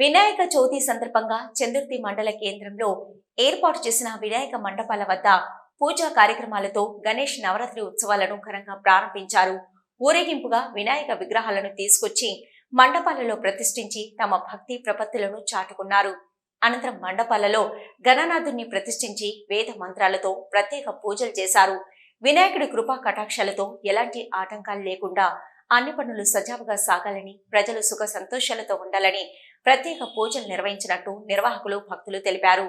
వినాయక చవితి సందర్భంగా చందుర్తి మండల కేంద్రంలో ఏర్పాటు చేసిన వినాయక మండపాల వద్ద పూజా కార్యక్రమాలతో గణేష్ నవరాత్రి ఉత్సవాలను ఘనంగా ప్రారంభించారు. ఊరేగింపుగా వినాయక విగ్రహాలను తీసుకొచ్చి మండపాలలో ప్రతిష్ఠించి తమ భక్తి ప్రపత్తులను చాటుకున్నారు. అనంతరం మండపాలలో గణనాథుణ్ణి ప్రతిష్ఠించి వేద మంత్రాలతో ప్రత్యేక పూజలు చేశారు. వినాయకుడి కృపా కటాక్షాలతో ఎలాంటి ఆటంకాలు లేకుండా అన్ని పనులు సజావుగా సాగాలని ప్రజలు సుఖ సంతోషాలతో ఉండాలని ప్రత్యేక పూజలు నిర్వహించినట్టు నిర్వాహకులు భక్తులు తెలిపారు.